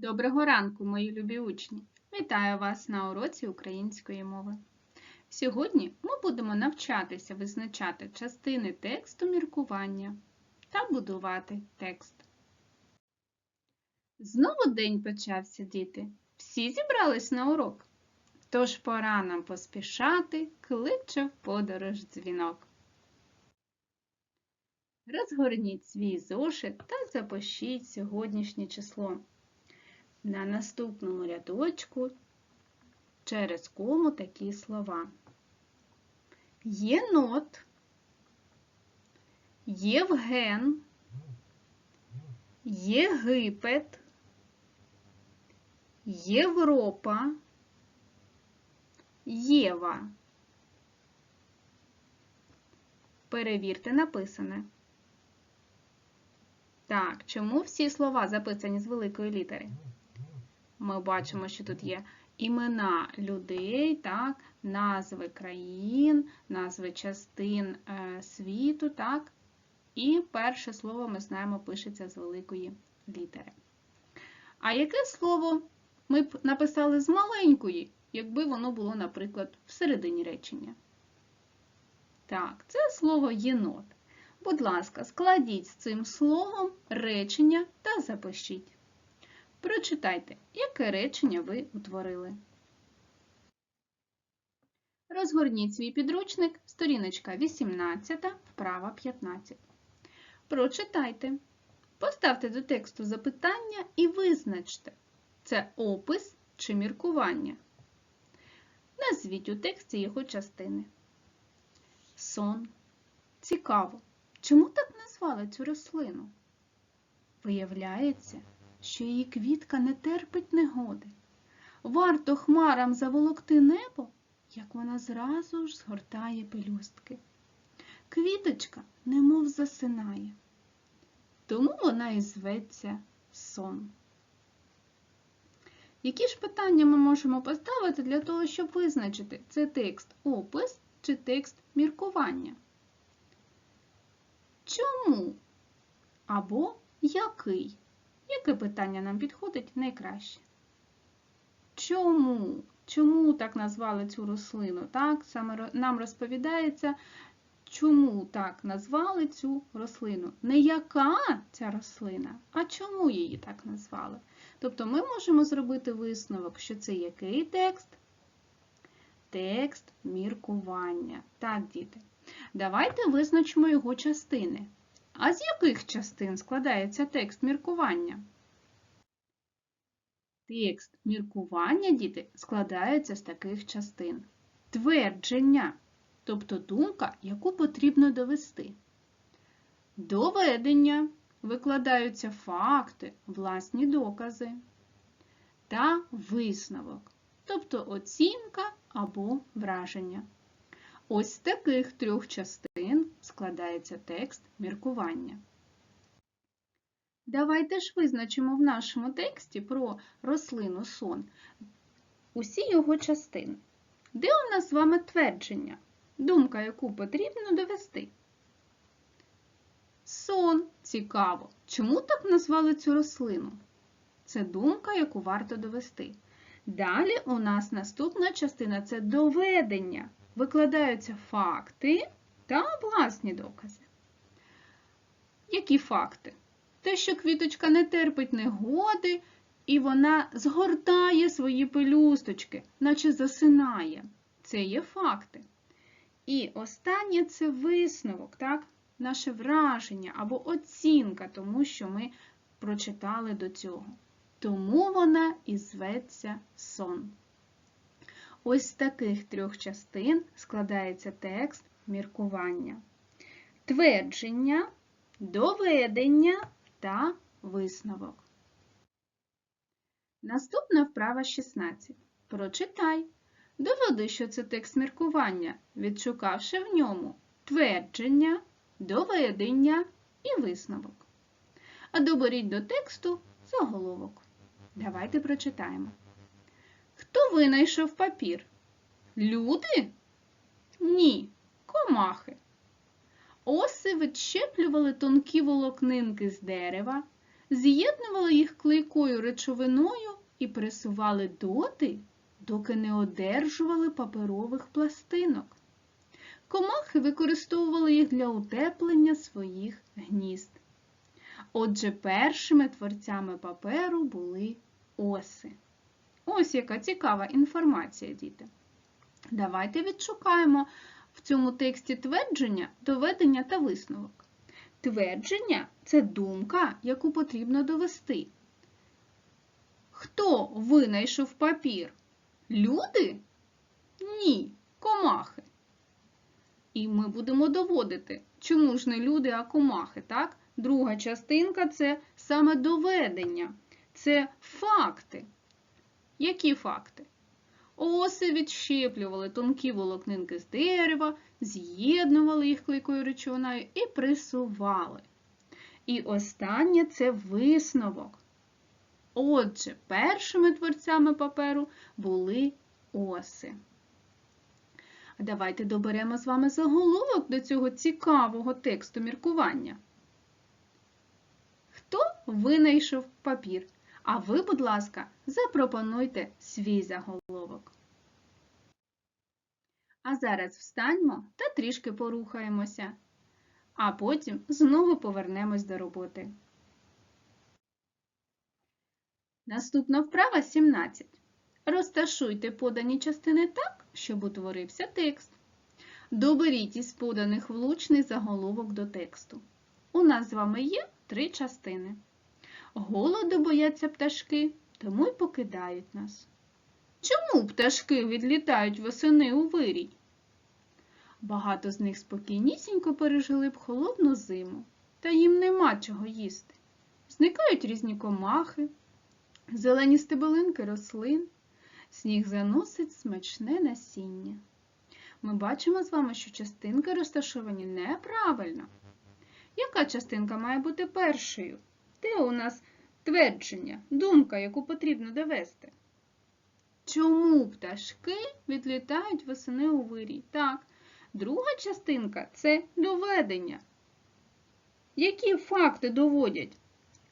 Доброго ранку, мої любі учні! Вітаю вас на уроці української мови. Сьогодні ми будемо навчатися визначати частини тексту міркування та будувати текст. Знову день почався, діти. Всі зібрались на урок. Тож пора нам поспішати, кличе в подорож дзвінок. Розгорніть свій зошит та запишіть сьогоднішнє число. На наступному рядочку через кому такі слова. Єнот, Євген, Єгипет, Європа, Єва. Перевірте написане. Так, чому всі слова записані з великої літери? Ми бачимо, що тут є імена людей, так, назви країн, назви частин е, світу, так, і перше слово ми знаємо пишеться з великої літери. А яке слово ми б написали з маленької, якби воно було, наприклад, всередині речення? Так, це слово єнот. Будь ласка, складіть з цим словом речення та запишіть. Прочитайте, яке речення ви утворили. Розгорніть свій підручник, сторіночка 18, вправа 15. Прочитайте. Поставте до тексту запитання і визначте, це опис чи міркування. Назвіть у тексті його частини. Сон. Цікаво. Чому так назвали цю рослину? Виявляється, що її квітка не терпить негоди. Варто хмарам заволокти небо, як вона зразу ж згортає пелюстки. Квіточка немов засинає, тому вона і зветься сон. Які ж питання ми можемо поставити для того, щоб визначити, це текст опис чи текст міркування? Чому? Або який? Яке питання нам підходить найкраще? Чому? Чому так назвали цю рослину? Так, саме нам розповідається, чому так назвали цю рослину. Не яка ця рослина, а чому її так назвали. Тобто ми можемо зробити висновок, що це який текст? Текст міркування. Так, діти. Давайте визначимо його частини. А з яких частин складається текст міркування? Текст міркування, діти, складається з таких частин. Твердження, тобто думка, яку потрібно довести. Доведення викладаються факти, власні докази. Та висновок, тобто оцінка або враження. Ось з таких трьох частин складається текст міркування. Давайте ж визначимо в нашому тексті про рослину сон усі його частини. Де у нас з вами твердження? Думка, яку потрібно довести? Сон. Цікаво. Чому так назвали цю рослину? Це думка, яку варто довести. Далі у нас наступна частина це доведення. Викладаються факти та власні докази. Які факти? Те, що квіточка не терпить негоди, і вона згортає свої пелюсточки, наче засинає. Це є факти. І останнє це висновок, так? наше враження або оцінка, тому що ми прочитали до цього. Тому вона і зветься сон. Ось з таких трьох частин складається текст міркування. Твердження, доведення та висновок. Наступна вправа 16. Прочитай. Доведи, що це текст міркування, відшукавши в ньому твердження, доведення і висновок. А доберіть до тексту заголовок. Давайте прочитаємо. Хто винайшов папір? Люди? Ні, комахи. Оси відщеплювали тонкі волокнинки з дерева, з'єднували їх клейкою речовиною і пресували доти, доки не одержували паперових пластинок. Комахи використовували їх для утеплення своїх гнізд. Отже, першими творцями паперу були оси. Ось яка цікава інформація, діти. Давайте відшукаємо в цьому тексті твердження, доведення та висновок. Твердження це думка, яку потрібно довести. Хто винайшов папір? Люди? Ні, комахи. І ми будемо доводити, чому ж не люди, а комахи, так? Друга частинка це саме доведення, це факти. Які факти? Оси відщеплювали тонкі волокнинки з дерева, з'єднували їх клейкою речовиною і пресували. І останнє це висновок. Отже, першими творцями паперу були оси. Давайте доберемо з вами заголовок до цього цікавого тексту міркування. Хто винайшов папір? А ви, будь ласка, запропонуйте свій заголовок. А зараз встаньмо та трішки порухаємося, а потім знову повернемось до роботи. Наступна вправа 17. Розташуйте подані частини так, щоб утворився текст. Доберіть із поданих влучний заголовок до тексту. У нас з вами є три частини. Голоду бояться пташки, тому й покидають нас. Чому пташки відлітають восени у вирій? Багато з них спокійнісінько пережили б холодну зиму, та їм нема чого їсти. Зникають різні комахи, зелені стебелинки рослин, сніг заносить смачне насіння. Ми бачимо з вами, що частинки розташовані неправильно. Яка частинка має бути першою? Де у нас твердження, думка, яку потрібно довести? Чому пташки відлітають восени у вирій? Так, друга частинка це доведення. Які факти доводять?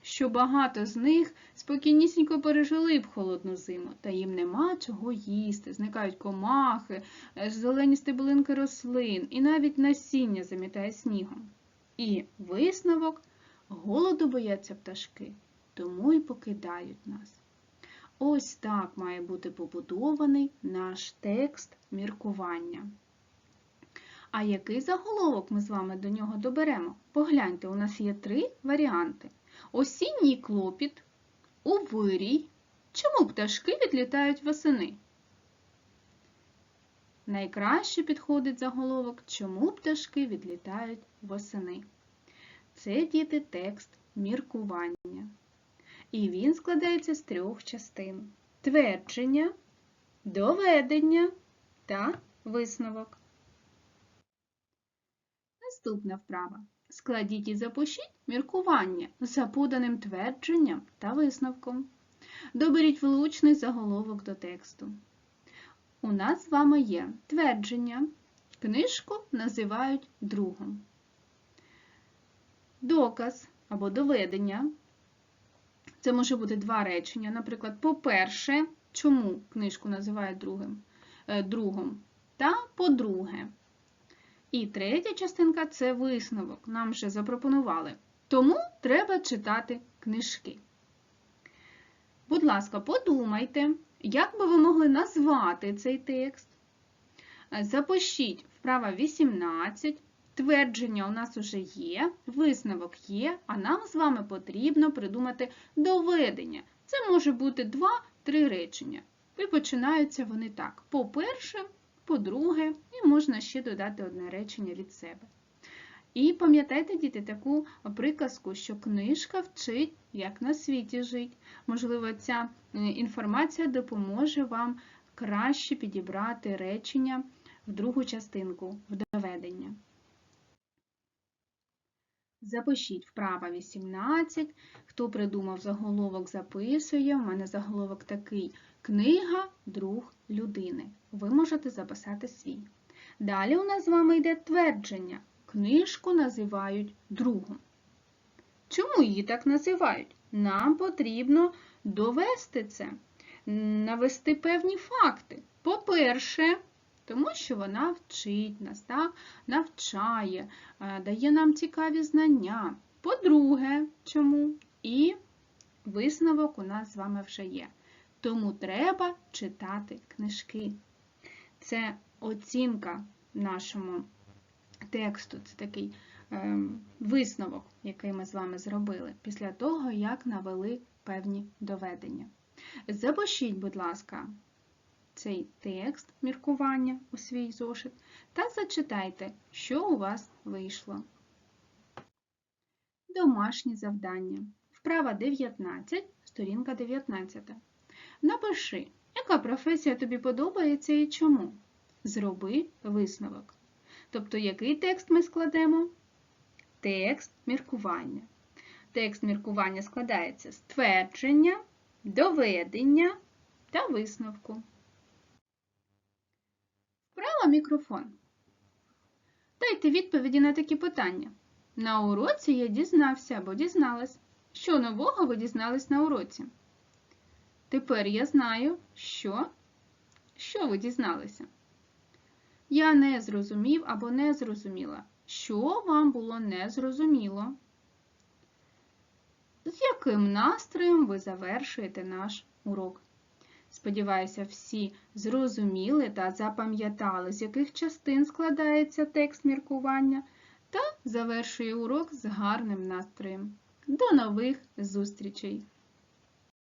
Що багато з них спокійнісінько пережили б холодну зиму, та їм нема чого їсти, зникають комахи, зелені стеблинки рослин і навіть насіння замітає снігом. І висновок голоду бояться пташки, тому й покидають нас. Ось так має бути побудований наш текст міркування. А який заголовок ми з вами до нього доберемо? Погляньте, у нас є три варіанти. Осінній клопіт, у вирій. Чому пташки відлітають восени? Найкраще підходить заголовок, чому пташки відлітають восени. Це діти текст міркування. І він складається з трьох частин: твердження, доведення та висновок. Наступна вправа. Складіть і запишіть міркування за поданим твердженням та висновком. Доберіть влучний заголовок до тексту. У нас з вами є твердження. Книжку називають другом. Доказ або доведення. Це може бути два речення. Наприклад, по-перше, чому книжку називають другим, е, другом, та по-друге. І третя частинка це висновок. Нам вже запропонували. Тому треба читати книжки. Будь ласка, подумайте, як би ви могли назвати цей текст. Запишіть вправа 18. Твердження у нас вже є, висновок є, а нам з вами потрібно придумати доведення. Це може бути 2-3 речення. І починаються вони так. По-перше, по-друге, і можна ще додати одне речення від себе. І пам'ятайте, діти, таку приказку, що книжка вчить, як на світі жить. Можливо, ця інформація допоможе вам краще підібрати речення в другу частинку, в доведення. Запишіть вправа 18. Хто придумав заголовок, записує. У мене заголовок такий. Книга друг людини. Ви можете записати свій. Далі у нас з вами йде твердження. Книжку називають другом. Чому її так називають? нам потрібно довести це, навести певні факти. По-перше, тому що вона вчить нас, так? навчає, е, дає нам цікаві знання. По-друге, чому? І висновок у нас з вами вже є. Тому треба читати книжки. Це оцінка нашому тексту, це такий е, висновок, який ми з вами зробили, після того, як навели певні доведення. Запишіть, будь ласка, цей текст міркування у свій зошит та зачитайте, що у вас вийшло. Домашні завдання. Вправа 19, сторінка 19. Напиши, яка професія тобі подобається і чому. Зроби висновок. Тобто, який текст ми складемо? Текст міркування. Текст міркування складається з твердження, доведення та висновку. Вправа мікрофон. Дайте відповіді на такі питання. На уроці я дізнався або дізналась. Що нового ви дізнались на уроці? Тепер я знаю, що. Що ви дізналися? Я не зрозумів або не зрозуміла. Що вам було незрозуміло? З яким настроєм ви завершуєте наш урок? Сподіваюся, всі зрозуміли та запам'ятали, з яких частин складається текст міркування, та завершує урок з гарним настроєм. До нових зустрічей!